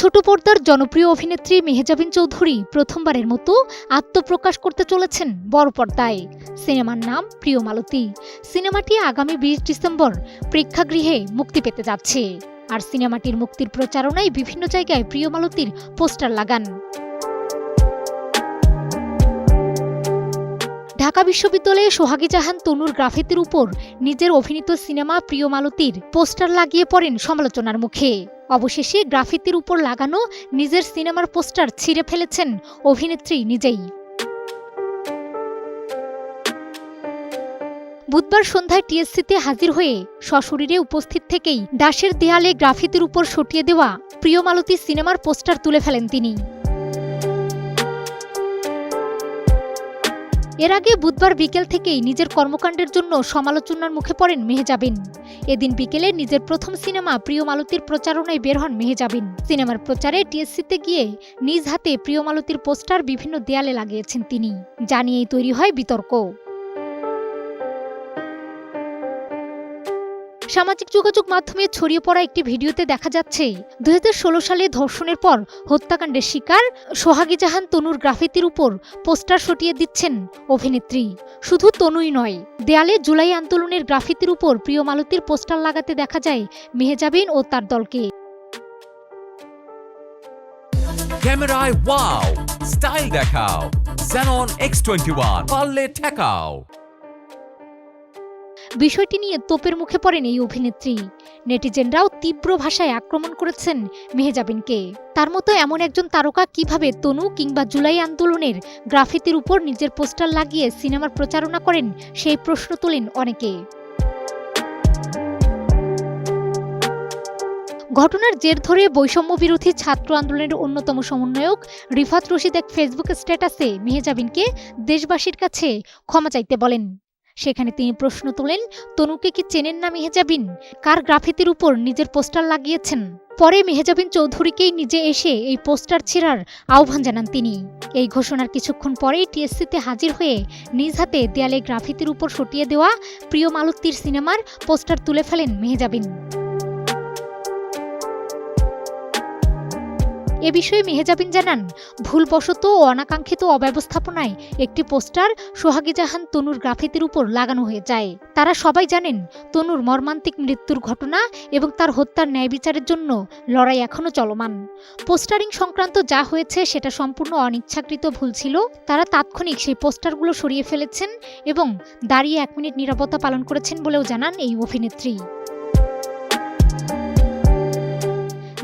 ছোট পর্দার জনপ্রিয় অভিনেত্রী মেহেজাবিন চৌধুরী প্রথমবারের মতো আত্মপ্রকাশ করতে চলেছেন বড় পর্দায়। সিনেমার নাম প্রিয় মালতী সিনেমাটি আগামী বিশ ডিসেম্বর প্রেক্ষাগৃহে মুক্তি পেতে যাচ্ছে। আর সিনেমাটির মুক্তির প্রচারণায় বিভিন্ন জায়গায় প্রিয় মালতীর পোস্টার লাগান। ঢাকা বিশ্ববিদ্যালয়ে সোহাগী জাহান তনুর গ্রাফিতির উপর নিজের অভিনীত সিনেমা প্রিয় মালতীর পোস্টার লাগিয়ে পড়েন সমালোচনার মুখে। অবশেষে গ্রাফিতির উপর লাগানো নিজের সিনেমার পোস্টার ছিঁড়ে ফেলেছেন অভিনেত্রী নিজেই। বুধবার সন্ধ্যায় টিএসসিতে হাজির হয়ে সশরীরে উপস্থিত থেকেই দাসের দেয়ালে গ্রাফিতির উপর সটিয়ে দেওয়া প্রিয়মালতী সিনেমার পোস্টার তুলে ফেলেন তিনি। এর আগে বুধবার বিকেল থেকেই নিজের কর্মকাণ্ডের জন্য সমালোচনার মুখে পড়েন মেহেজাবিন। এদিন বিকেলে নিজের প্রথম সিনেমা প্রিয় মালতীর প্রচারণায় বের হন মেহেজাবিন। সিনেমার প্রচারে টিএসসিতে গিয়ে নিজ হাতে প্রিয় মালতীর পোস্টার বিভিন্ন দেয়ালে লাগিয়েছেন তিনি। জানিয়েই তৈরি হয় বিতর্ক। সামাজিক যোগাযোগ মাধ্যমে ছড়িয়ে পড়া একটি ভিডিওতে দেখা যাচ্ছে দু হাজার ষোলো সালে ধর্ষণের পর হত্যাকাণ্ডের শিকার সোহাগী জাহান তনুর গ্রাফিতির উপর পোস্টার সটিয়ে দিচ্ছেন অভিনেত্রী। শুধু তনুই নয়, দেয়ালে জুলাই আন্দোলনের গ্রাফিতির উপর প্রিয় মালতীর পোস্টার লাগাতে দেখা যায় মেহেজাবিন ও তার দলকে। ক্যামেরায় ওয়াও, স্টাইল দেখাও, Xenon X21 পারলে ঠেকাও। বিষয়টি নিয়ে তোপের মুখে পড়েন এই অভিনেত্রী। নেটিজেনরাও তীব্র ভাষায় আক্রমণ করেছেন মেহেজাবিনকে। তার মতো এমন একজন তারকা কীভাবে তনু কিংবা জুলাই আন্দোলনের গ্রাফিতির উপর নিজের পোস্টার লাগিয়ে সিনেমার প্রচারণা করেন, সেই প্রশ্ন তোলেন অনেকে। ঘটনার জের ধরে বৈষম্য বিরোধী ছাত্র আন্দোলনের অন্যতম সমন্বয়ক রিফাত রশিদ এক ফেসবুক স্ট্যাটাসে মেহেজাবিনকে দেশবাসীর কাছে ক্ষমা চাইতে বলেন। সেখানে তিনি প্রশ্ন তোলেন, তনুকে কি চেনেন না মেহেজাবিন? কার গ্রাফিতির উপর নিজের পোস্টার লাগিয়েছেন? পরে মেহেজাবিন চৌধুরীকেই নিজে এসে এই পোস্টার ছেঁড়ার আহ্বান জানান তিনি। এই ঘোষণার কিছুক্ষণ পরেই টিএসসিতে হাজির হয়ে নিজ হাতে দেয়ালে গ্রাফিতির উপর সটিয়ে দেওয়া প্রিয় মালতীর সিনেমার পোস্টার তুলে ফেলেন মেহেজাবিন। এ বিষয়ে মেহেজাবিন জানান, ভুলবশত ও অনাকাঙ্ক্ষিত অব্যবস্থাপনায় একটি পোস্টার সোহাগী জাহান তনুর গ্রাফিতির উপর লাগানো হয়ে যায়। তারা সবাই জানেন, তনুর মর্মান্তিক মৃত্যুর ঘটনা এবং তার হত্যার ন্যায় বিচারের জন্য লড়াই এখনও চলমান। পোস্টারিং সংক্রান্ত যা হয়েছে সেটা সম্পূর্ণ অনিচ্ছাকৃত ভুল ছিল। তারা তাৎক্ষণিক সেই পোস্টারগুলো সরিয়ে ফেলেছেন এবং দাঁড়িয়ে এক মিনিট নিরাপত্তা পালন করেছেন বলেও জানান এই অভিনেত্রী।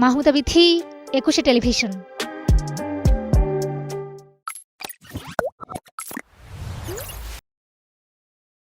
মাহমুদা বিথি একুশে টেলিভিশন।